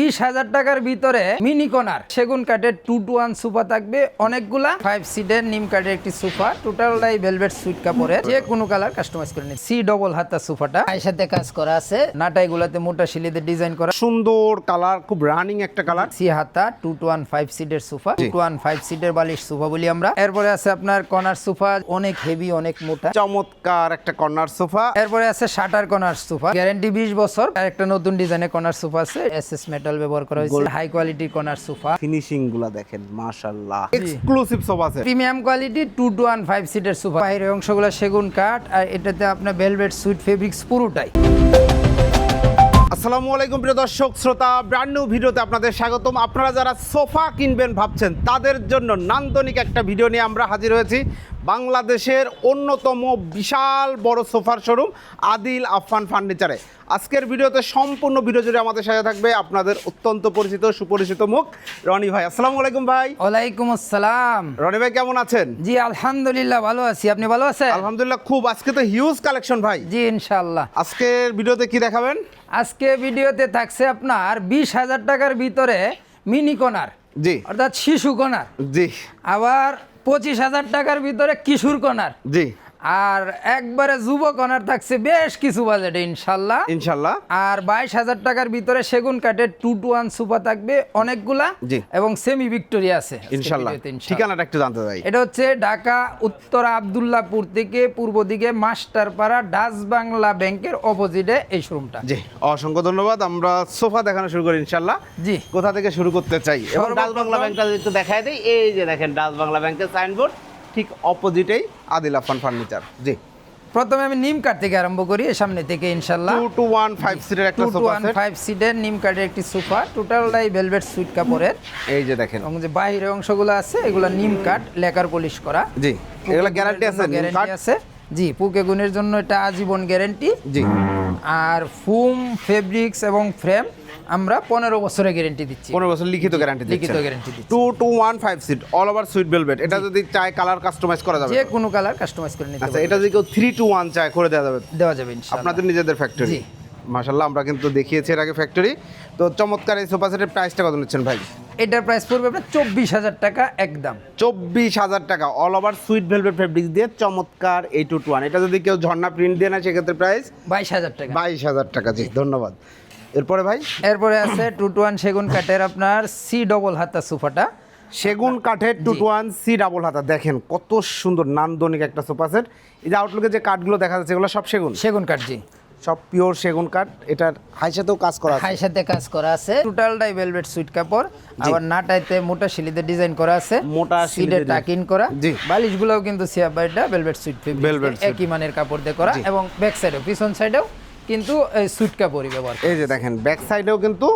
বিশ হাজার টাকার ভিতরে মিনি কর্নার। সেগুন কাঠের টু টু ওয়ান সোফা থাকবে। অনেকগুলা ফাইভ সিটের নিম কাঠের একটি সোফা টোটালটাই ভেলভেট সুইট কাপড়ে যে কোনো কালার কাস্টমাইজ করে নিন। সি ডবল হাতা সোফাটা এর সাথে কাজ করা আছে। নাটাই গুলাতে মোটা শিলিতে ডিজাইন করা। সুন্দর কালার খুব রানিং একটা কালার সি হাতা টু টু ওয়ান ফাইভ সিটের সোফা টু ওয়ান ফাইভ সিটের বালিশ সোফা বলি আমরা। এরপরে আছে আপনার কর্নার সোফা অনেক হেভি অনেক মোটা। চমৎকার একটা কর্নার সোফা এরপরে আছে শাটার কর্নার সোফা গ্যারান্টি বিশ বছর। আর একটা নতুন ডিজাইনের কর্নার সোফা আছে। এস এস মেটাল ব্যবহার করা হয়েছে হাই কোয়ালিটির কর্নার সোফা। ফিনিশিংগুলা দেখেন মাশাআল্লাহ। এক্সক্লুসিভ সোফা আছে premium quality two two one five সিটের সোফা। বাইরের অংশগুলো সেগুন কাঠ আর এটাতে আপনার ভেলভেট সুইট ফেব্রিক্স পুরোটাই। আসসালামু আলাইকুম প্রিয় দর্শক শ্রোতা ব্র্যান্ড নিউ ভিডিওতে আপনাদের স্বাগতম। আপনারা যারা সোফা কিনবেন ভাবছেন তাদের জন্য নান্দনিক একটা ভিডিও নিয়ে আমরা হাজির হয়েছি। বাংলাদেশের অন্যতম বিশাল বড় সোফার শোরুম আদিল আফফান ফার্নিচারে। আজকের ভিডিওতে সম্পূর্ণ ভিডিও জুড়ে আমাদের সাথে থাকবে আপনাদের অত্যন্ত পরিচিত সুপরিচিত মুখ রনি ভাই। আসসালামু আলাইকুম ভাই। ওয়ালাইকুম আসসালাম। রনি ভাই কেমন আছেন? জি আলহামদুলিল্লাহ ভালো আছি। আপনি ভালো আছেন? আলহামদুলিল্লাহ খুব আজকে তো হিউজ কালেকশন ভাই। জি ইনশাল্লাহ আজকের ভিডিওতে কি দেখাবেন? আজকে ভিডিওতে থাকছে আপনার বিশ হাজার টাকার ভিতরে মিনি কর্নার জি। অর্থাৎ শিশু কর্নার জি। আবার পঁচিশ হাজার টাকার ভিতরে কিশোর কনার জি। আর একবারে যুবক কর্নার থাকছে বেশ কিছু বাজেটে ইনশাল্লাহ। ইনশাল্লাহ। আর বাইশ হাজার টাকার ভিতরে সেগুন কাঠের টু টু ওয়ান সুপা থাকবে অনেকগুলা এবং সেমি ভিক্টোরিয়া আছে ইনশাল্লাহ। ঠিকানাটা একটু জানতে চাই। এটা হচ্ছে ঢাকা উত্তর আবদুল্লাপুর থেকে পূর্ব দিকে মাস্টারপাড়া ডাচ বাংলা ব্যাংকের অপোজিটে এই শোরুমটা জি অসংখ্য ধন্যবাদ। আমরা সোফা দেখানো শুরু করি ইনশাল্লাহ। জি। কোথা থেকে শুরু করতে চাই? এবং সর্বপ্রথম- ডাচ বাংলা ব্যাংকটা একটু দেখায় দিই এই যে দেখেন ডাচ বাংলা ব্যাংকের সাইনবোর্ড ঠিক অপোজিটেই আদিল আফান ফার্নিচার। জি। প্রথমে আমি নিম কাঠ থেকে আরম্ভ করি সামনে থেকে ইনশাল্লাহ টু টু ওয়ান ফাইভ সিটের একটা টু ওয়ান ফাইভ সিটের নিম কাঠের একটি সোফা টোটালটাই ভেলভেট সুইট কাপড়ের। এই যে দেখেন। এবং যে বাইরের অংশগুলো আছে এগুলো নিম কাঠ লেকার পলিশ করা। জি। এগুলো গ্যারান্টি আছে গ্যারান্টি আছে। জি পুকে গুণের জন্য এটা আজীবন গ্যারান্টি জি। আর ফুম ফেব্রিক্স এবং ফ্রেম আমরা পনেরো বছরের গ্যারান্টি দিচ্ছি। পনেরো বছর লিখিত গ্যারান্টি লিখিত দিচ্ছি। Two two one five seat all over sweet velvet এটা যদি চায় কালার কাস্টমাইজ করা যাবে। যে কোনো কালার কাস্টমাইজ করে নিতে আচ্ছা এটা যদি কেউ থ্রি টু ওয়ান চায় করে দেওয়া যাবে। দেওয়া যাবে আপনাদের নিজেদের ফ্যাক্টরি। মাশাল্লাহ আমরা কিন্তু দেখিয়েছি এর আগে ফ্যাক্টরি তো চমৎকার এই সোফা সেটের প্রাইসটা কত নিচ্ছেন ভাই? এটার প্রাইস পড়বে আপনার চব্বিশ হাজার টাকা একদম। চব্বিশ হাজার টাকা all over sweet velvet fabrics দিয়ে চমৎকার এই টু টু ওয়ান এটা যদি কেউ ঝর্ণা প্রিন্ট দিয়ে না সেক্ষেত্রে প্রাইস বাইশ হাজার টাকা। বাইশ হাজার টাকা জি ধন্যবাদ। এরপরে ভাই? এরপরে আছে টু টু ওয়ান সেগুন কাঠের আপনার সি ডবল হাতা সোফাটা। সেগুন কাঠের two two one C double হাতা। দেখেন কত সুন্দর নান্দনিক একটা সোফা সেট। এই যে আউটলুকে যে কাঠগুলো দেখা যাচ্ছে এগুলো সব সেগুন? সেগুন কাঠ জি। সব পিওর সেগুন কাঠ। এটার হাই সাথেও কাজ করা আছে। হাই সাথে কাজ করা আছে। টোটালটাই ভেলভেট সুইট কাপড়। আবার নাটাইতে মোটা শিলিতে ডিজাইন করা আছে। মোটা সিডে টাকিন করা। জি। বালিশগুলোও কিন্তু সিয়া বাইটা ভেলভেট সুইট suite। একই মানের কাপড় দিয়ে করা এবং ব্যাক সাইডেও পিছন সাইডেও কিন্তু সুইট কাপড়ই ব্যবহার এই যে দেখেন ব্যাক সাইডেও কিন্তু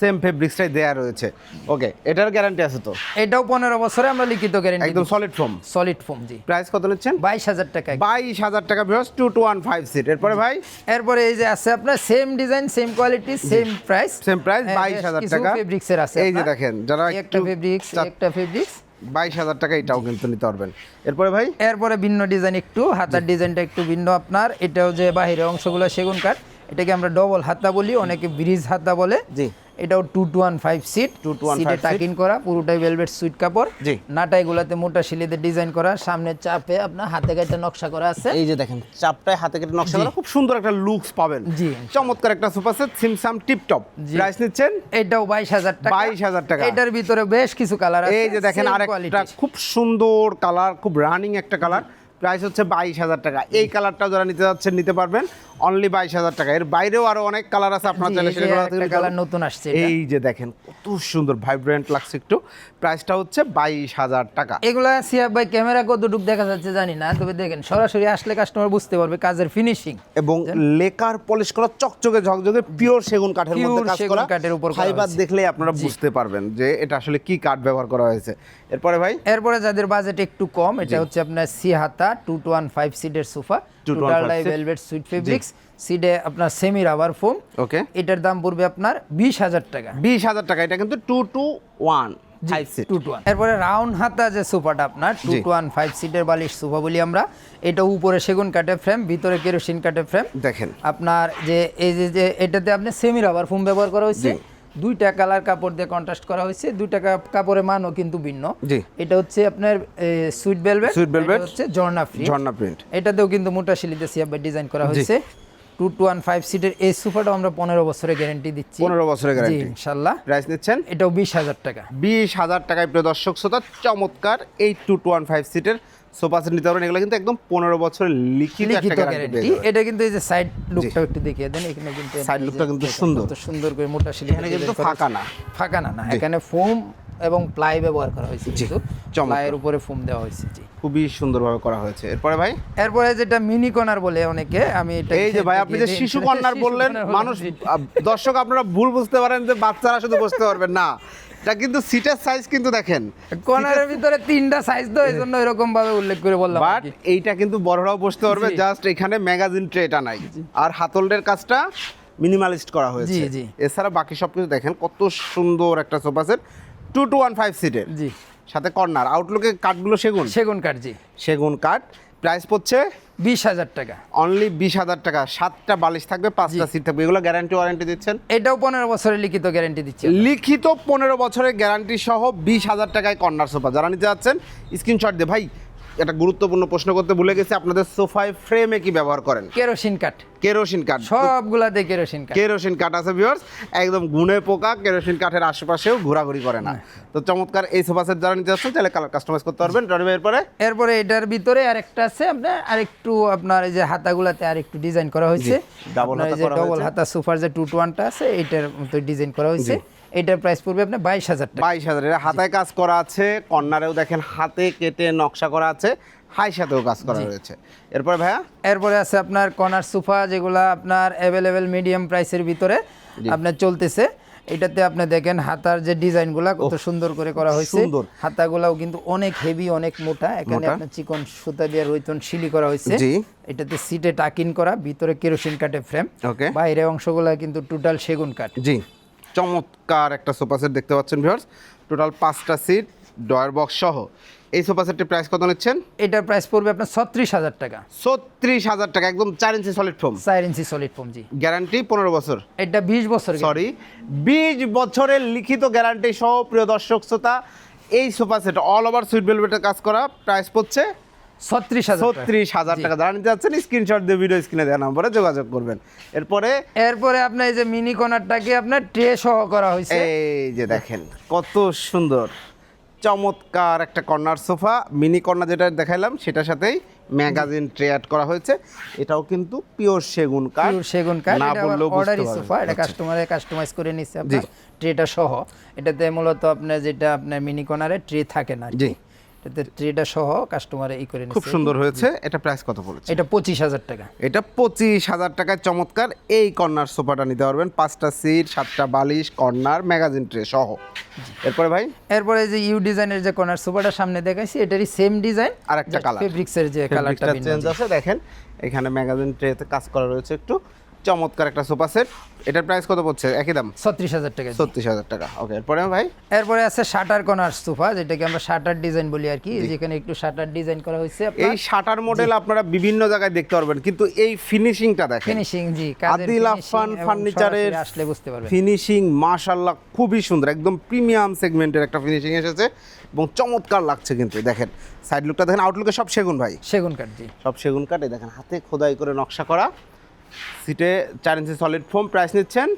সেম ফেব্রিক্সটাই দেয়া রয়েছে। ওকে এটার গ্যারান্টি আছে তো? এটাও পনেরো বছরে আমরা লিখিত গ্যারেন্টি একদম সলিড ফর্ম সলিড ফোম জি। প্রাইস কত নিচ্ছেন? বাইশ হাজার টাকা বাইশ হাজার টাকা বিহস two two one five seat এরপরে ভাই? এরপরে এই যে আছে আপনার same design same quality same price same price বাইশ হাজার টাকা। ফেব্রিক্সের আছে এই যে দেখেন যারা একটা ফেব্রিক্স একটা ফেব্রিক্স বাইশ হাজার টাকা এটাও কিন্তু নিতে পারবেন। এরপরে ভাই? এরপরে ভিন্ন ডিজাইন একটু হাতার ডিজাইনটা একটু ভিন্ন আপনার। এটাও যে বাহিরের অংশগুলো সেগুন কাঠ এটাকে আমরা ডবল হাতা বলি অনেকে ব্রিজ হাতা বলে। জি। এটাও two two one five seat 221 সিটে seat। টাকিন করা পুরোটাই ভেলভেট সুইট কাপড়। জি। নাটাই গুলাতে মোটা শিলিতে ডিজাইন করা সামনে চাপে আপনার হাতে কাটা নকশা করা আছে। এই যে দেখেন চাপটায় হাতে কেটে নকশা করা খুব সুন্দর একটা লুকস পাবেন। জি। চমৎকার একটা সোফা সেট সিমসাম টিপটপ। প্রাইস নিচ্ছেন? এটাও বাইশ হাজার টাকা। 22,000 টাকা। এটার ভিতরে বেশ কিছু কালার আছে এই যে দেখেন same আর খুব সুন্দর কালার খুব রানিং একটা কালার প্রাইস হচ্ছে বাইশ হাজার টাকা। এই কালারটা যারা নিতে যাচ্ছেন নিতে পারবেন। অনলি বাইশ হাজার টাকা। এর বাইরেও আরও অনেক কালার আছে আপনার চাইলে সেগুলো কালার নতুন আসছে এই যে দেখেন কত সুন্দর ভাইব্রেন্ট লাগছে একটু। প্রাইসটা হচ্ছে বাইশ হাজার টাকা। এগুলা সিয়াব ভাই ক্যামেরা কতটুকু দেখা যাচ্ছে জানি না তবে দেখেন সরাসরি আসলে কাস্টমার বুঝতে পারবে কাজের ফিনিশিং এবং লেকার পলিশ করা চকচকে ঝকঝকে পিওর সেগুন কাঠের মধ্যে কাজ করা। কাঠের উপর ফাইবার হয়েছে। দেখলে আপনারা বুঝতে পারবেন যে এটা আসলে কি কাঠ ব্যবহার করা হয়েছে। এরপরে ভাই? এরপরে যাদের বাজেট একটু কম এটা হচ্ছে আপনার সিহাতা টু টু ওয়ান ফাইভ সিটের সোফা 221 টোটালটাই ভেলভেট সুইট ফেব্রিক্স সিডে আপনার সেমি রাবার ফোম ওকে এটার দাম পড়বে আপনার বিশ হাজার টাকা। বিশ হাজার টাকা। এটা কিন্তু two two one five seat two two one এরপরে রাউন্ড হাতা যে সোফাটা আপনার টু টু ওয়ান ফাইভ সিটের বালিশ সোফা বলি আমরা এটা উপরে সেগুন কাঠের ফ্রেম ভিতরে কেরোসিন কাঠের ফ্রেম দেখেন। আপনার যে এই যে এটাতে আপনি সেমি রাবার ফোম ব্যবহার করা হয়েছে। দুইটা কালার কাপড় দিয়ে কন্ট্রাস্ট করা হয়েছে। দুইটা কাপড়ের মানও কিন্তু ভিন্ন। এটা হচ্ছে আপনার সুইট ভেলভেট Sweet velvet। হচ্ছে ঝর্ণা ফ্রি ঝর্ণা প্রিন্ট এটাতেও কিন্তু মোটা শিলিতে সিয়াবে ডিজাইন করা হয়েছে। টু টু ওয়ান ফাইভ সিটের এই সোফাটাও আমরা পনেরো বছরের গ্যারেন্টি দিচ্ছি। পনেরো বছরের গ্যারান্টি ইনশাল্লাহ। প্রাইস নিচ্ছেন? এটাও বিশ হাজার টাকা। বিশ হাজার টাকায় প্রিয় দর্শক শ্রোতা চমৎকার এই টু টু ওয়ান ফাইভ সিটের সোফা সেট নিতে পারবেন। এগুলো কিন্তু একদম পনেরো বছরের লিখিত একটা গ্যারান্টি এটা কিন্তু এই যে সাইড লুকটাও একটু দেখিয়ে দেন এখানে কিন্তু lookটা যে কিন্তু সুন্দর। সুন্দর করে মোটা শিলি এখানে কিন্তু ফাঁকা না। ফাঁকা না না। এখানে ফোম এবং প্লাই ব্যবহার করা হয়েছে কিন্তু। প্লাইয়ের উপরে ফোম দেওয়া হয়েছে জি। খুবই সুন্দরভাবে করা হয়েছে। এরপরে ভাই? এরপরে যেটা মিনি কর্নার বলে অনেকে আমি এটা এই যে ভাই আপনি যে শিশু কন্যার বললেন মানুষ দর্শক আপনারা ভুল বুঝতে পারেন যে বাচ্চারা শুধু বসতে পারবেন না। এটা কিন্তু সিটের সাইজ কিন্তু দেখেন। কর্নারের ভিতরে তিনটা সাইজ তো এই জন্য এরকম ভাবে উল্লেখ করে বললাম বাট এইটা কিন্তু বড়রাও বসতে পারবে জাস্ট এখানে ম্যাগাজিন ট্রেটা নাই। আর হাতলের কাজটা মিনিমালিস্ট করা হয়েছে। জি, জি। এছাড়া বাকি সব কিছু দেখেন কত সুন্দর একটা sofa set two two one five সিটের জি। সাথে কর্নার আউটলুকে কাঠগুলো সেগুন? সেগুন কাঠ জি। সেগুন কাঠ প্রাইস পড়ছে বিশ হাজার টাকা। অনলি বিশ হাজার টাকা। সাতটা বালিশ থাকবে পাঁচটা সিট থাকবে। এগুলো গ্যারান্টি ওয়ারেন্টি দিচ্ছেন? এটাও পনেরো বছরের লিখিত গ্যারান্টি দিচ্ছে লিখিত পনেরো বছরের গ্যারান্টি সহ বিশ হাজার টাকায় কর্নার সোফা। যারা নিতে যাচ্ছেন স্ক্রিনশট দিয়ে। ভাই একটা গুরুত্বপূর্ণ প্রশ্ন করতে ভুলে গেছি আপনাদের সোফায় ফ্রেমে কি ব্যবহার করেন? কেরোসিন কাঠ। কেরোসিন কাঠ। সবগুলাতে কেরোসিন কাঠ। কেরোসিন কাঠ আছে ভিউয়ার্স একদম গুণে পোকা কেরোসিন কাঠের আশেপাশেও ঘোরাঘুরি করে না। তো চমৎকার এই সোফা সেট যারা নিতে যাচ্ছেন তাহলে কালার কাস্টমাইজ করতে পারবেন। রনি ভাইয়ের পরে এরপরে এটার ভিতরে আরেকটা আছে আপনার আরেকটু আপনার এই যে হাতাগুলাতে আরেকটু ডিজাইন করা হয়েছে। এই হাতা করা ডবল হয়েছে। হাতা সোফার যে টু ওয়ানটা আছে এটার মতো ডিজাইন করা হয়েছে। এটার প্রাইস পড়বে আপনার বাইশ হাজার টাকা। বাইশ হাজার। এটা হাতায় কাজ করা আছে কর্নারেও দেখেন হাতে কেটে নকশা করা আছে হাই সাথেও কাজ করা রয়েছে। এরপর ভাইয়া? এরপরে আছে আপনার কর্নার সোফা যেগুলা আপনার অ্যাভেলেবেল মিডিয়াম প্রাইসের ভিতরে আপনার চলতেছে। এটাতে আপনি দেখেন হাতার যে ডিজাইনগুলা কত সুন্দর করে করা হয়েছে। সুন্দর। হাতাগুলাও কিন্তু অনেক হেভি অনেক মোটা। এখানে আপনার চিকন সুতা দিয়ে রইতন শিলি করা হয়েছে। জি। এটাতে সিটে টাকিন করা ভিতরে কেরোসিন কাটে ফ্রেম বাইরে অংশগুলা কিন্তু টোটাল সেগুন কাঠ জি। চমৎকার একটা সোফা সেট দেখতে পাচ্ছেন ভিউয়ার্স। টোটাল পাঁচটা সিট ডয়ার বক্স সহ। এই সোফা সেটটির প্রাইস কত নিচ্ছেন? এটার প্রাইস পড়বে আপনার ছত্রিশ হাজার টাকা। ছত্রিশ হাজার টাকা একদম চার ইঞ্চি সলিড ফোম চার ইঞ্চি সলিড ফোম জি। গ্যারান্টি পনেরো বছর। এটা বিশ বছর সরি বিশ বছরের লিখিত গ্যারান্টি সহ প্রিয় দর্শক শ্রোতা এই sofa set all over sweet ভেলভেটের কাজ করা প্রাইস পড়ছে ছত্রিশ। ছত্রিশ হাজার টাকা। যারা নিতে যাচ্ছেন স্ক্রিনশট দিয়ে ভিডিও স্ক্রিনে দেওয়া নম্বরে যোগাযোগ করবেন। এরপরে এরপরে আপনার এই যে মিনি কর্নারটাকে আপনার ট্রে সহ করা হয়েছে। এই যে দেখেন কত সুন্দর চমৎকার একটা কর্নার সোফা। মিনি কর্নার যেটা দেখাইলাম সেটার সাথেই ম্যাগাজিন ট্রে অ্যাড করা হয়েছে। এটাও কিন্তু পিওর সেগুন কাঠ। পিওর সেগুন কাঠ। না বললেও বুঝতে অর্ডারি সোফা। এটা আচ্ছা। কাস্টমারে কাস্টমাইজ করে নিচ্ছে আপনার ট্রেটা সহ। এটাতে মূলত আপনার যেটা আপনার মিনি কর্নারে ট্রে থাকে না। জি। এটাতে সহ কাস্টমারে ই করে খুব সুন্দর হয়েছে। এটা প্রাইস কত পড়েছে এটা পঁচিশ হাজার টাকা। এটা পঁচিশ হাজার টাকায় চমৎকার। এই কর্নার সোফাটা নিতে পারবেন। পাঁচটা সিট সাতটা বালিশ কর্নার ম্যাগাজিন ট্রে সহ। এরপরে ভাই? এরপরে যে ইউ ডিজাইনের যে কর্নার সোফাটা সামনে দেখাইছি এটারই সেম ডিজাইন আরেকটা colour। ফেব্রিক্সের যে কালারটা চেঞ্জ আছে। দেখেন এখানে ম্যাগাজিন ট্রেতে কাজ করা রয়েছে একটু। চমৎকার একটা সোফা সেট। এটার প্রাইস কত পড়ছে? একই দাম? ছত্রিশ হাজার টাকা। ছত্রিশ হাজার টাকা ওকে এরপরে ভাই? এরপরে আছে শাটার কর্নার সোফা যেটাকে আমরা শাটার ডিজাইন বলি আর কি। যেখানে একটু শাটার ডিজাইন করা হয়েছে। এই শাটার মডেল আপনারা বিভিন্ন জায়গায় দেখতে পারবেন কিন্তু এই ফিনিশিংটা দেখেন। ফিনিশিং জি আদিল আফান ফার্নিচারের আসলে বুঝতে পারবেন। ফিনিশিং মাশাল্লাহ খুবই সুন্দর একদম প্রিমিয়াম সেগমেন্টের একটা ফিনিশিং এসেছে এবং চমৎকার লাগছে কিন্তু দেখেন। সাইড লুকটা দেখেন আউটলুকে সব সেগুন ভাই। সেগুন কাঠ জি। সব সেগুন কাটে দেখেন হাতে খোদাই করে নকশা করা। সিটে চার ইঞ্চি সলিড ফোম প্রাইস নিচ্ছেন?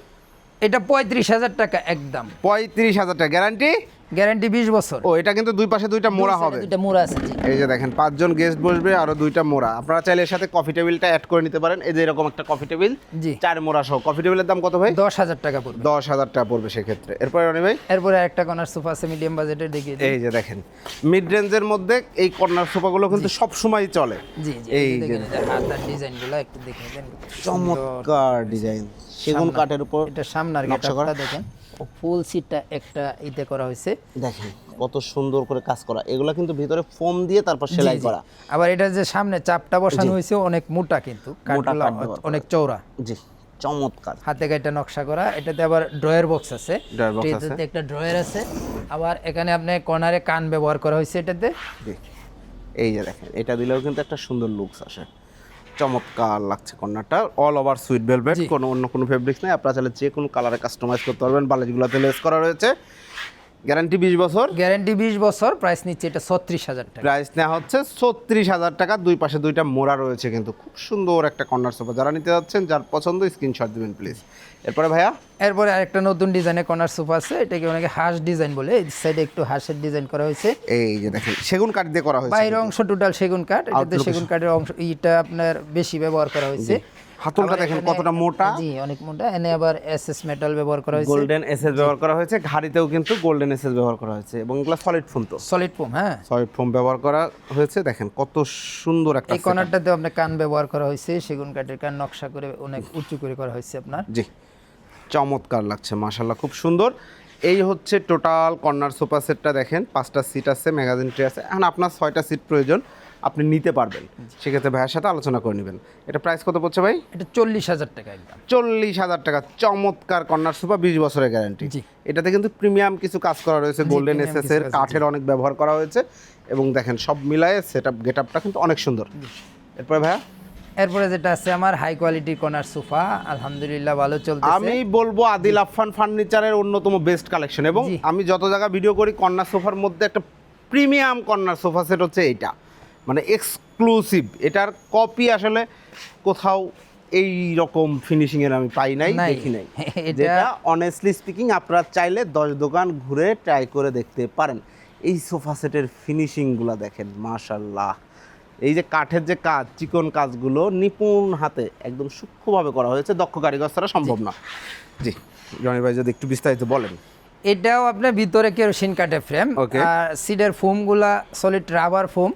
এটা পঁয়ত্রিশ হাজার টাকা একদম। পঁয়ত্রিশ হাজার টাকা গ্যারান্টি গ্যারান্টি বিশ বছর। ও এটা কিন্তু দুই পাশে দুইটা মোড়া হবে। দুইটা মোড়া আছে জি। এই যে দেখেন পাঁচজন গেস্ট বসবে আরও দুইটা মোড়া। আপনারা চাইলে এর সাথে কফি টেবিলটা অ্যাড করে নিতে পারেন। এই যে এরকম একটা কফি টেবিল জি। চার মোড়া সহ। কফি টেবিলের দাম কত ভাই? দশ হাজার টাকা পড়বে। দশ হাজার টাকা পড়বে সেক্ষেত্রে। এরপরে রনি ভাই? এরপরে একটা কর্নার সোফা আছে মিডিয়াম বাজেটের দেখিয়ে দিই। এই যে দেখেন মিড রেঞ্জের মধ্যে এই কর্নার সোফাগুলো কিন্তু সব সময় চলে। জি জি এই যে দেখেন এটা হাতার ডিজাইনগুলো একটু দেখে চমৎকার ডিজাইন সেগুন কাঠের উপর এটা সামনের নকশা করা? গেটআপটা দেখেন। ফুল সিটটা একটা ইতে করা হয়েছে। দেখেন কত সুন্দর করে কাজ করা। এগুলো কিন্তু ভিতরে ফোম দিয়ে তারপর সেলাই। করা। আবার এটা যে সামনে চাপটা বসানো হয়েছে অনেক মোটা কিন্তু। অনেক চওড়া। জি চমৎকার। হাতে গাইটা নকশা করা এটাতে আবার ড্রয়ার বক্স আছে। এটাতে একটা ড্রয়ার আছে। আবার এখানে আপনি কর্নারে কান ব্যবহার করা হয়েছে এটাতে। এই যে দেখেন এটা দিলেও কিন্তু একটা সুন্দর লুকস আসে। চমৎকার লাগছে কর্নারটা অল ওভার সুইট ভেলভেট কোনো অন্য কোনো ফেব্রিক্স নেই। আপনারা চাইলে যে কোনো কালারে কাস্টমাইজ করতে পারবেন। বালিশগুলোতে লেস করা রয়েছে। গ্যারান্টি বিশ বছর? গ্যারান্টি বিশ বছর প্রাইস নিচ্ছে এটা ছত্রিশ হাজার টাকা। প্রাইস নেওয়া হচ্ছে ছত্রিশ হাজার টাকা দুই পাশে দুইটা মোড়া রয়েছে কিন্তু খুব সুন্দর একটা কর্নার সোফা যারা নিতে যাচ্ছেন যার পছন্দ স্ক্রিনশট দিবেন প্লিজ এরপরে ভাইয়া? এরপরে আরেকটা নতুন ডিজাইনের কর্নার সোফা আছে এটাকে অনেকে হাঁস ডিজাইন বলে এই সাইডে একটু হাঁসের ডিজাইন করা হয়েছে। এই যে দেখেন সেগুন কাঠ দিয়ে করা হয়েছে বাইরের অংশ টোটাল সেগুন কাঠ এটাতে সেগুন কাঠের অংশ এটা আপনার বেশি ব্যবহার করা হয়েছে। হাতলটা দেখেন কতটা মোটা। জি অনেক মোটা। এনে আবার এসএস মেটাল ব্যবহার করা হয়েছে। গোল্ডেন এসএস ব্যবহার করা হয়েছে। ঘাড়িতেও কিন্তু গোল্ডেন এসএস ব্যবহার করা হয়েছে এবং এগুলো সলিড ফোম তো। সলিড ফোম হ্যাঁ। সলিড ফোম ব্যবহার করা হয়েছে। দেখেন কত সুন্দর একটা এই কর্নারটাতে আপনার কান ব্যবহার করা হয়েছে। সেগুন কাঠের কান নকশা করে অনেক উঁচু করে করা হয়েছে আপনার। জি। চমৎকার লাগছে মাশাল্লাহ খুব সুন্দর। এই হচ্ছে টোটাল কর্নার সোফা সেটটা দেখেন। পাঁচটা সিট আছে ম্যাগাজিন ট্রে আছে। এখন আপনার ছয়টা সিট প্রয়োজন। আপনি নিতে পারবেন। সেক্ষেত্রে ভাইয়ের সাথে আলোচনা করে নেবেন। এটা প্রাইস কত পড়ছে ভাই? এটা চল্লিশ হাজার টাকা একদম। চল্লিশ হাজার টাকা। চমৎকার কর্নার সোফা বিশ বছরের গ্যারান্টি। এটাতে কিন্তু প্রিমিয়াম কিছু কাজ করা রয়েছে। গোল্ডেন এসএস এর কাঠের অনেক ব্যবহার করা হয়েছে। এবং দেখেন সব মিলায়ে সেট আপ গেট আপটা কিন্তু অনেক সুন্দর। এরপরে ভাইয়া? এরপরে যেটা আছে আমার হাই কোয়ালিটি কর্নার সোফা। আলহামদুলিল্লাহ ভালো চলতেছে। আমি বলব আদিল আফফান ফার্নিচারের অন্যতম বেস্ট কালেকশন এবং আমি যত জায়গা ভিডিও করি কর্নার সোফার মধ্যে একটা প্রিমিয়াম কর্নার সোফা সেট হচ্ছে এইটা। মানে এক্সক্লুসিভ এটার কপি আসলে কোথাও এই রকম ফিনিশিং এর আমি পাই নাই। দেখি নাই। এটা- যেটা অনেস্টলি স্পিকিং আপনারা চাইলে দশ দোকান ঘুরে ট্রাই করে দেখতে পারেন। এই সোফা সেটের ফিনিশিংগুলো দেখেন মাশাল্লাহ এই যে কাঠের যে কাজ চিকন কাজগুলো নিপুণ হাতে একদম সূক্ষ্মভাবে করা হয়েছে দক্ষ কারিগর ছাড়া সম্ভব না। জি জনি ভাই যদি একটু বিস্তারিত বলেন। এটাও আপনার ভিতরে কেরোসিন কাঠের ফ্রেম. আর সিডের ফোমগুলা সলিড রাবার ফোম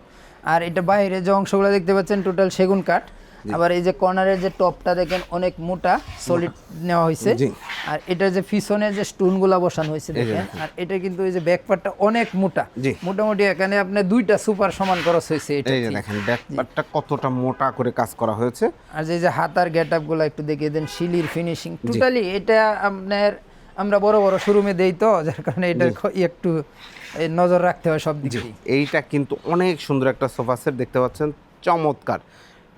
আর এটা বাইরে যে অংশগুলো দেখতে পাচ্ছেন টোটাল সেগুন কাঠ। আবার এই যে কর্নারের যে টপটা দেখেন অনেক মোটা সলিড নেওয়া হয়েছে আর এটা যে পিছনে যে স্টোনগুলা বসানো হয়েছে দেখেন আর এটা কিন্তু এই যে ব্যাকপার্টটা অনেক মোটা। মোটামুটি এখানে আপনি দুইটা সুপার সমান খরচ হয়েছে এটা। এই যে দেখেন ব্যাকপারটা কতটা মোটা করে কাজ করা হয়েছে। আর যে যে হাতার গেট আপগুলো একটু দেখিয়ে দেন শিলির ফিনিশিং টোটালি এটা আপনার আমরা বড় বড় শোরুমে দেই তো যার কারণে এটা একটু নজর রাখতে হয় সব দিক এইটা কিন্তু অনেক সুন্দর একটা সোফা সেট দেখতে পাচ্ছেন চমৎকার।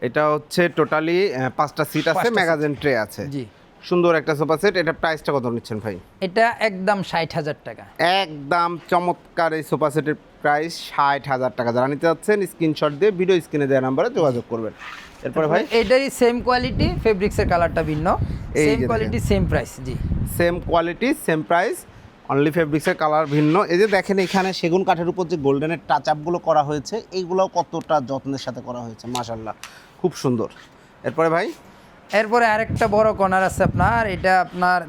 এটা হচ্ছে টোটালি পাঁচটা সিট আছে ম্যাগাজিন ট্রে আছে। জি। সুন্দর একটা সোফা সেট এটা প্রাইসটা কত নিচ্ছেন ভাই? এটা একদম ষাট হাজার টাকা। একদম চমৎকার এই সোফা সেটের প্রাইস ষাট হাজার টাকা। যারা নিতে যাচ্ছেন স্ক্রিনশট দিয়ে ভিডিও স্ক্রিনে দেওয়া নাম্বারে যোগাযোগ করবেন। এরপরে ভাই? এটারই সেম কোয়ালিটি ফেব্রিক্সের কালারটা ভিন্ন। সেম কোয়ালিটি সেম প্রাইস জি। Same quality same price only ফেব্রিক্সের কালার ভিন্ন। এই যে দেখেন এখানে সেগুন কাঠের উপর যে গোল্ডেনের টাচ আপগুলো করা হয়েছে, এইগুলোও কতটা যত্নের সাথে করা হয়েছে মাসাল্লাহ খুব সুন্দর। এরপরে ভাই? এরপরে আরেকটা বড় কর্নার আছে আপনার এটা আপনার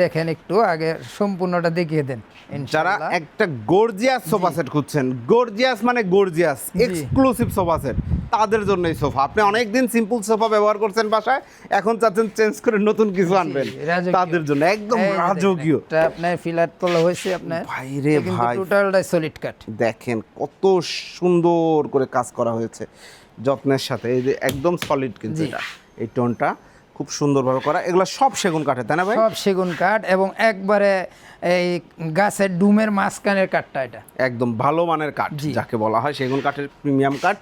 দেখেন একটু আগে সম্পূর্ণটা দেখিয়ে দেন যারা একটা গর্জিয়াস সোফা সেট খুঁজছেন গর্জিয়াস মানে গর্জিয়াস এক্সক্লুসিভ সোফা সেট তাদের জন্য এই সোফা আপনি অনেকদিন সিম্পল সোফা ব্যবহার করছেন বাসায় এখন চাচ্ছেন চেঞ্জ করে নতুন কিছু আনবেন। তাদের জন্য একদম রাজকীয়। আপনার ফিলার তোলা হয়েছে আপনার ভাই রে ভাই। টোটালটাই সলিড কাট দেখেন কত সুন্দর করে কাজ করা হয়েছে যত্নের সাথে এই যে একদম সলিড কিন্তু এটা। এই টোনটা খুব সুন্দরভাবে করা। এগুলো সব সেগুন কাঠে তাই না ভাই? সব সেগুন কাঠ এবং একবারে এই গাছের ডুমের মাঝখানের কাঠটা এটা। একদম ভালো মানের কাঠ। যাকে বলা হয় সেগুন কাঠের প্রিমিয়াম কাঠ।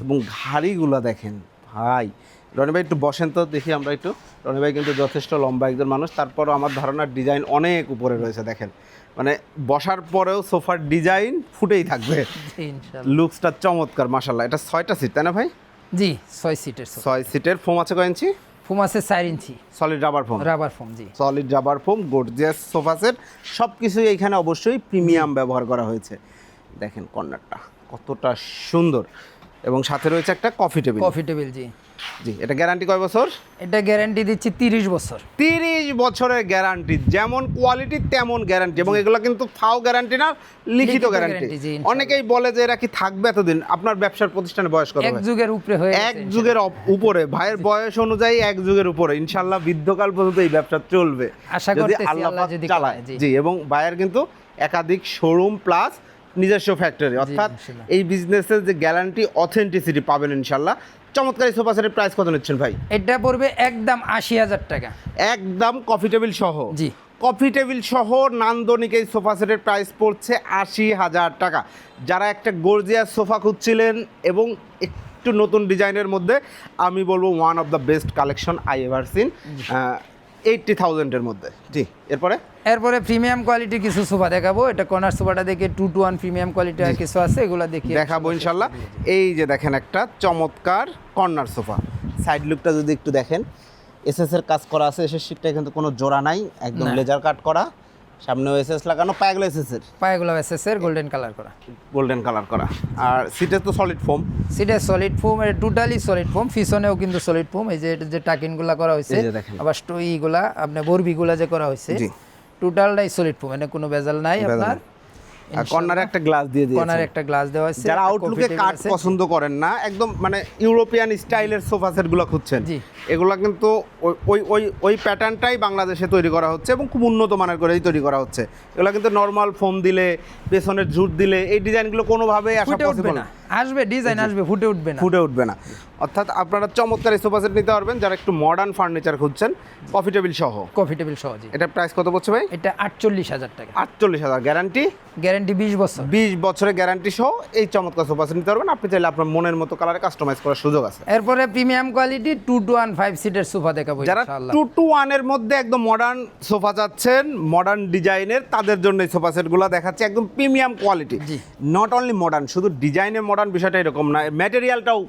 এবং ঘাড়িগুলো দেখেন ভাই। রনি ভাই একটু বসেন তো দেখি আমরা একটু। রনি ভাই কিন্তু যথেষ্ট লম্বা একজন মানুষ। তারপরও আমার ধারণার ডিজাইন অনেক উপরে রয়েছে দেখেন। মানে বসার পরেও সোফার ডিজাইন ফুটেই থাকবে। লুকসটা চমৎকার মাসাল্লাহ এটা ছয়টা সিট তাই না ভাই? জি ছয় সিটের ছয় সিটের ফোম আছে কয় ইঞ্চি? ফোম আছে চার ইঞ্চি। Solid rubber foam rubber foam জি। Solid rubber foam gorgeous sofa set সব কিছুই এখানে অবশ্যই প্রিমিয়াম ব্যবহার করা হয়েছে। দেখেন কর্নারটা কতটা সুন্দর। এবং সাথে রয়েছে একটা কফি টেবিল। কফি টেবিল জি। জি এটা গ্যারান্টি কয় বছর? এটা গ্যারান্টি দিচ্ছি তিরিশ বছর। তিরিশ বছরের গ্যারান্টি যেমন কোয়ালিটি তেমন গ্যারান্টি এবং এগুলো কিন্তু ফাও গ্যারান্টি না লিখিত গ্যারান্টি। অনেকেই বলে যে এরা কি থাকবে এতদিন? আপনার ব্যবসার প্রতিষ্ঠানে বয়স কত এক যুগের উপরে হয়ে এক যুগের উপরে। ভাইয়ের বয়স অনুযায়ী এক যুগের উপরে। ইনশাল্লাহ বৃদ্ধকাল পর্যন্ত এই ব্যবসা চলবে। আশা করতেছি আল্লাহ চালায়। জি। এবং ভাইয়ের কিন্তু একাধিক শোরুম প্লাস নিজস্ব ফ্যাক্টরি অর্থাৎ এই বিজনেসের যে গ্যারান্টি অথেন্টিসিটি পাবেন ইনশাল্লাহ চমৎকার এই সোফা সেটের প্রাইস কত নিচ্ছেন ভাই? এটা পড়বে একদম আশি হাজার টাকা। একদম কফি টেবিল সহ। জি। কফি টেবিল সহ নান্দনিক এই সোফা সেটের প্রাইস পড়ছে আশি হাজার টাকা। যারা একটা গর্জিয়াস সোফা খুঁজছিলেন এবং একটু নতুন ডিজাইনের মধ্যে আমি বলব one of the best collection I ever seen eighty থাউজেন্ডের মধ্যে। জি এরপরে? এরপরে প্রিমিয়াম কোয়ালিটির কিছু সোফা দেখাবো। এটা কর্নার সোফাটা দেখে two two one premium quality আর কিছু আছে এগুলো দেখি দেখাবো ইনশাল্লাহ। এই যে দেখেন একটা চমৎকার কর্নার সোফা সাইড লুকটা যদি একটু দেখেন এসএস এর কাজ করা আছে এসএস শিটটা কিন্তু কোনো জোড়া নাই একদম। লেজার কাট করা। সামনেও এসএস লাগানো পায়াগুলো এসএস এর। পায়েগুলো এসএস এর গোল্ডেন কালার করা। গোল্ডেন কালার করা। আর সিটে তো সলিড ফোম সিটে সলিড ফোম এটা টোটালি সলিড ফোম পিছনেও কিন্তু সলিড ফোম এই যে এটা যে টাকিনগুলা করা হয়েছে। এই যে দেখেন। আবার স্টোইগুলা আপনার বরবিগুলা যে করা হয়েছে। জি। টোটালটাই সলিড ফোম এটা কোনো ভেজাল নাই আপনার। কর্নারে একটা গ্লাস দিয়ে দিয়েছে। কর্নার একটা গ্লাস দেওয়া হয়েছে যারা আউটলুকে আছে। পছন্দ করেন না একদম মানে ইউরোপিয়ান স্টাইলের সোফা সেটগুলো খুঁজছেন। জি। এগুলো কিন্তু ওই- ওই ওই প্যাটার্নটাই বাংলাদেশে তৈরি করা হচ্ছে এবং খুব উন্নত মানের করেই তৈরি করা হচ্ছে। এগুলো কিন্তু নর্মাল ফোম দিলে পেছনের ঝুট দিলে এই ডিজাইনগুলো কোনোভাবেই আসা পসিবল না। আসবে ডিজাইন আসবে ফুটে উঠবে না। ফুটে উঠবে না। অর্থাৎ আপনারা চমৎকার সোফা সেট নিতে পারবেন যারা একটু মডার্ন ফার্নিচার খুঁজছেন কফি টেবিল সহ। কফি টেবিল সহজে এটা প্রাইস কত পড়ছে ভাই? এটা আটচল্লিশ হাজার টাকা। আটচল্লিশ হাজার গ্যারান্টি গ্যারান্টি বিশ বছর। বিশ বছরের গ্যারান্টি সহ এই চমৎকার সোফা সেট নিতে পারবেন। আপনি চাইলে আপনার মনের মতো কালারে কাস্টমাইজ করার সুযোগ আছে। এরপরে premium quality two two one five সিটের সোফা দেখাবো যারা ইনশাআল্লাহ। টু টু ওয়ানের মধ্যে একদম মডার্ন সোফা চাচ্ছেন মডার্ন ডিজাইনের তাদের জন্য এই সোফা সেটগুলো দেখাচ্ছে। একদম প্রিমিয়াম কোয়ালিটি জি। নট অনলি মডার্ন শুধু ডিজাইনে মডার্ন বিষয়টা এরকম না ম্যাটেরিয়ালটাও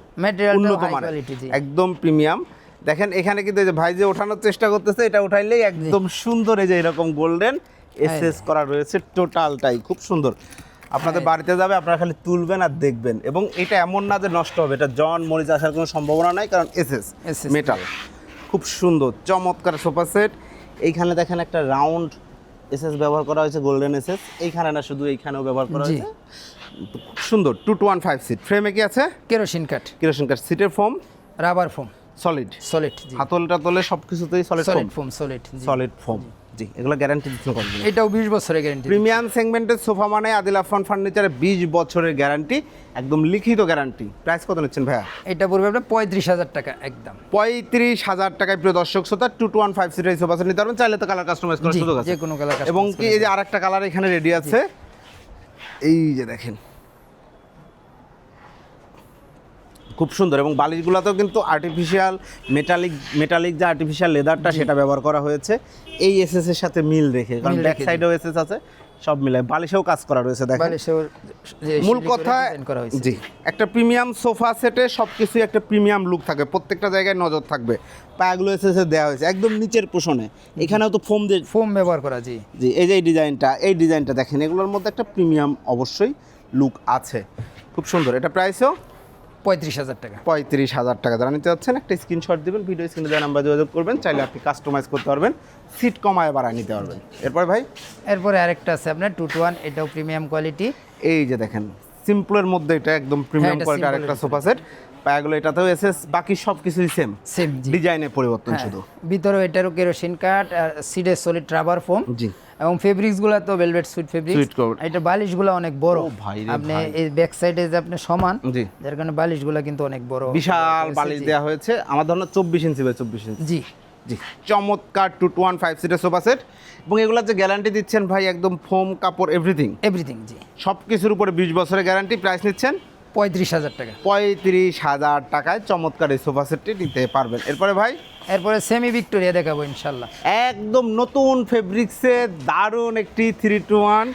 উন্নত মানের একদম প্রিমিয়াম দেখেন এখানে কিন্তু যে ভাই যে ওঠানোর চেষ্টা করতেছে এটা উঠাইলেই একদম সুন্দর এই যে এরকম গোল্ডেন এসএস করা রয়েছে টোটালটাই খুব সুন্দর। আপনাদের হ্যাঁ। বাড়িতে যাবে আপনারা খালি তুলবেন আর দেখবেন। এবং এটা এমন না যে নষ্ট হবে এটা জন মরিচ আসার কোনো সম্ভাবনা নাই কারণ এসএস মেটাল খুব সুন্দর চমৎকার সোফা সেট এইখানে দেখেন একটা রাউন্ড এসএস ব্যবহার করা হয়েছে গোল্ডেন এসএস এইখানে না শুধু এইখানেও ব্যবহার করা। হয়েছে। সুন্দর two two one five seat ফ্রেমে কি আছে? কেরোসিন কাঠ কিরোসিন কাঠ সিটের foam rubber foam solid solid হাতল টাতলে সব কিছুতেই solid solid foam solid solid foam জি। এগুলো গ্যারান্টি দিচ্ছেন কতদিন এটাও বিশ বছরের গ্যারান্টি প্রিমিয়াম সেগমেন্টের সোফা মানে আদিল আফান ফার্নিচারে বিশ বছরের গ্যারান্টি একদম লিখিত গ্যারান্টি প্রাইস কত নিচ্ছেন ভাইয়া? এটা পড়বে আপনার পঁয়ত্রিশ হাজার টাকা একদম। পঁয়ত্রিশ হাজার টাকায় প্রিয় দর্শক শ্রোতা টু টু ওয়ান ফাইভ সিটের সোফা নিতে পারবেন। চাইলে তো কালার কাস্টমাইজ করার সুযোগ আছে। যে কোনো কালার এবং কি এই যে আরেকটা কালার এখানে রেডি আছে? এই যে দেখেন। খুব সুন্দর এবং বালিশগুলোতেও কিন্তু আর্টিফিশিয়াল মেটালিক মেটালিক যে আর্টিফিশিয়াল লেদারটা সেটা ব্যবহার করা হয়েছে। এই এসএস এর সাথে মিল রেখে কারণ ব্যাক সাইডেও এসএস আছে। সব মিলে। বালিশেও কাজ করা রয়েছে দেখেন। মূল কথা জি। একটা প্রিমিয়াম সোফা সেটে সব কিছুই একটা প্রিমিয়াম লুক থাকে। প্রত্যেকটা জায়গায় নজর থাকবে। পায়াগুলো এসে দেওয়া হয়েছে। একদম নিচের পোষণে। এখানেও তো ফোম দিয়ে ফোম ব্যবহার করা জি। জি এই যে এই ডিজাইনটা এই ডিজাইনটা দেখেন। এগুলোর মধ্যে একটা প্রিমিয়াম অবশ্যই লুক আছে। খুব সুন্দর। এটা প্রাইসও পঁয়ত্রিশ হাজার টাকা। পঁয়ত্রিশ হাজার টাকা। যারা নিতে যাচ্ছেন একটা স্ক্রিনশট দিবেন ভিডিও স্ক্রিনে দেওয়া নাম্বার যোগাযোগ করবেন চাইলে আপনি কাস্টমাইজ করতে পারবেন সিট কমায় বাড়ায় নিতে পারবেন। এরপর ভাই? এরপরে আরেকটা আছে আপনার টু টু ওয়ান এটাও প্রিমিয়াম কোয়ালিটি এই যে দেখেন সিম্পলের মধ্যে এটা একদম প্রিমিয়াম কোয়ালিটি আরেকটা সোফা সেট পায়াগুলো এটাতেও এসএস বাকি সব কিছুই সেম সেম জি। ডিজাইনের পরিবর্তন হ্যাঁ, শুধু। ভিতরে এটারও কেরোসিন কাঠ আর সিডে সলিড রাবার ফোম জি। এবং ফেব্রিক্সগুলো তো ভেলভেট সুইট এটা বালিশগুলো অনেক বড়। ভাই আপনি এই ব্যাক সাইডে যে আপনি সমান যার কারণে বালিশগুলো কিন্তু অনেক বড়। বিশাল বালিশ দেওয়া হয়েছে। আমার ধরনের চব্বিশ ইঞ্চি বাই চব্বিশ ইঞ্চি জি। জি। চমৎকার টু টু ওয়ান ফাইভ সিটের সোফা সেট এবং এগুলোর যে গ্যারান্টি দিচ্ছেন ভাই একদম ফোম কাপড় এভরিথিং এভরিথিং জি। সব কিছুর উপরে বিশ বছরের গ্যারান্টি প্রাইস নিচ্ছেন। পঁয়ত্রিশ হাজার টাকা। পঁয়ত্রিশ হাজার টাকায় চমৎকার এই সোফা সেটটি নিতে পারবেন। এরপরে ভাই? এরপরে সেমি ভিক্টোরিয়া দেখাবো ইনশাল্লাহ। একদম নতুন ফেব্রিক্সে দারুণ একটি three two one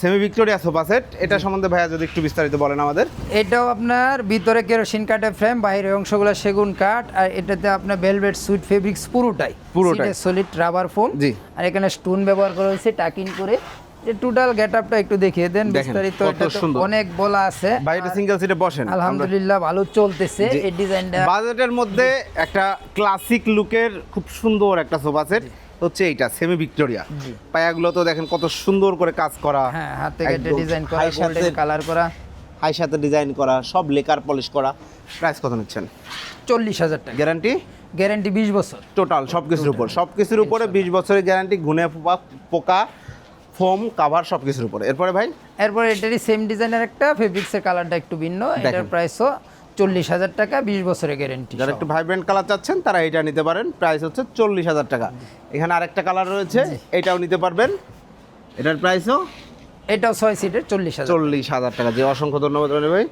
semi Victoria sofa set. এটা সম্বন্ধে ভাইয়া যদি একটু বিস্তারিত বলেন আমাদের। এটাও আপনার ভিতরে কেরোসিন কাঠের ফ্রেম বাইরের অংশগুলো সেগুন কাঠ আর এটাতে আপনার ভেলভেট সুইট ফেব্রিক্স পুরোটাই। পুরোটাই। সলিড রাবার ফোম জি। আর এখানে স্টোন ব্যবহার করা হয়েছে টাকিং করে। টোটাল গেট আপটা একটু দেখিয়ে দেন বিস্তারিত। অনেক বলা আছে। ভাই এটা সিঙ্গেল সিটে বসেন। আলহামদুলিল্লাহ ভালো চলতেছে এই ডিজাইনটা বাজেটের মধ্যে একটা ক্লাসিক লুকের খুব সুন্দর একটা সোফা সেট হচ্ছে এইটা সেমি ভিক্টোরিয়া পায়াগুলো তো দেখেন কত সুন্দর করে কাজ করা। হ্যাঁ হাতে কেটে ডিজাইন করা সাথে- কালার করা। হাই সাথে ডিজাইন করা সব লেকার পলিশ করা। প্রাইস কত নিচ্ছেন? চল্লিশ হাজার টাকা। গ্যারান্টি গ্যারান্টি বিশ বছর। টোটাল সব কিছুর উপর। সব কিছুর উপরে বিশ বছরের গ্যারান্টি পোকা পোকা। ফোম কাভার সব কিছুর উপরে। এরপরে ভাই? এরপরে এটারই সেম ডিজাইনের একটা ফেব্রিক্সের কালারটা একটু ভিন্ন। এটার। প্রাইসও চল্লিশ হাজার টাকা বিশ বছরের গ্যারেন্টি যারা একটু ভাইব্রেন্ট কালার চাচ্ছেন তারা এটা নিতে পারেন। প্রাইস হচ্ছে চল্লিশ হাজার টাকা। এখানে আরেকটা কালার রয়েছে এটাও নিতে পারবেন। এটার প্রাইসও এটাও ছয় সিটের চল্লিশ হাজার চল্লিশ হাজার টাকা যে অসংখ্য ধন্যবাদ রনি ভাই।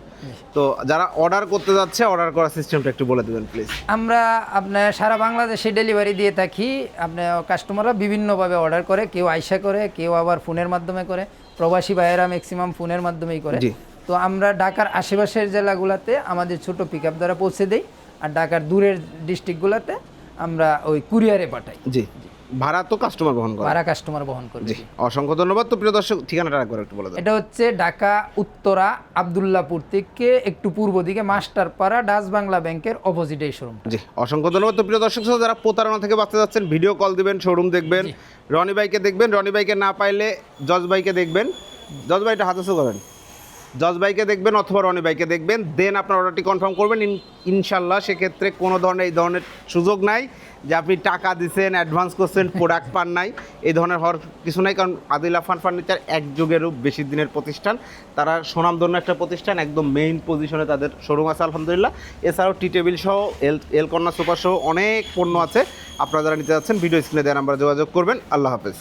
তো যারা অর্ডার করতে যাচ্ছে অর্ডার করার সিস্টেমটা একটু বলে দেবেন প্লিজ আমরা আপনার সারা বাংলাদেশে ডেলিভারি দিয়ে থাকি। আপনার কাস্টমাররা বিভিন্নভাবে অর্ডার করে কেউ আইসা করে কেউ আবার ফোনের মাধ্যমে করে। প্রবাসী ভাইয়েরা ম্যাক্সিমাম ফোনের মাধ্যমেই করে। তো আমরা ঢাকার আশেপাশের জেলাগুলোতে আমাদের ছোট পিক আপ দ্বারা পৌঁছে দিই। আর ঢাকার দূরের ডিস্ট্রিক্টগুলোতে আমরা ওই কুরিয়ারে পাঠাই। জি। ভাড়া তো কাস্টমার বহন করে। ভাড়া কাস্টমার বহন করবে জি। অসংখ্য ধন্যবাদ। তো প্রিয় দর্শক ঠিকানাটা একবার একটু বলে দেন। এটা হচ্ছে ঢাকা উত্তরা আবদুল্লাপুর থেকে একটু পূর্ব দিকে মাস্টারপাড়া ডাচ বাংলা ব্যাংকের অপোজিট শোরুম জি অসংখ্য ধন্যবাদ। তো প্রিয় দর্শক যারা প্রতারণা থেকে বাঁচতে যাচ্ছেন ভিডিও কল দিবেন শোরুম দেখবেন রনি ভাইকে দেখবেন রনি ভাইকে না পাইলে জজ ভাইকে দেখবেন। জজ ভাইটা হাতে করেন। জজ ভাইকে দেখবেন অথবা রনি ভাইকে দেখবেন, দেন আপনার অর্ডারটি কনফার্ম করবেন। ইন- ইনশাল্লাহ সেক্ষেত্রে কোনো ধরনের এই ধরনের সুযোগ নাই যে আপনি টাকা দিচ্ছেন অ্যাডভান্স করছেন প্রোডাক্ট পান নাই, এই ধরনের হওয়ার কিছু নাই, কারণ আদিল আফান ফার্নিচার এক যুগেরও বেশি দিনের প্রতিষ্ঠান। তারা সুনামধন্য একটা প্রতিষ্ঠান, একদম মেইন পজিশনে তাদের শোরুম আছে, আলহামদুলিল্লাহ। এছাড়াও টি টেবিল সহ, এল এল কর্নার সোফা সহ অনেক পণ্য আছে। আপনারা যারা নিতে যাচ্ছেন ভিডিও স্ক্রিনে দেওয়া নাম্বারে যোগাযোগ করবেন। আল্লাহ হাফেজ।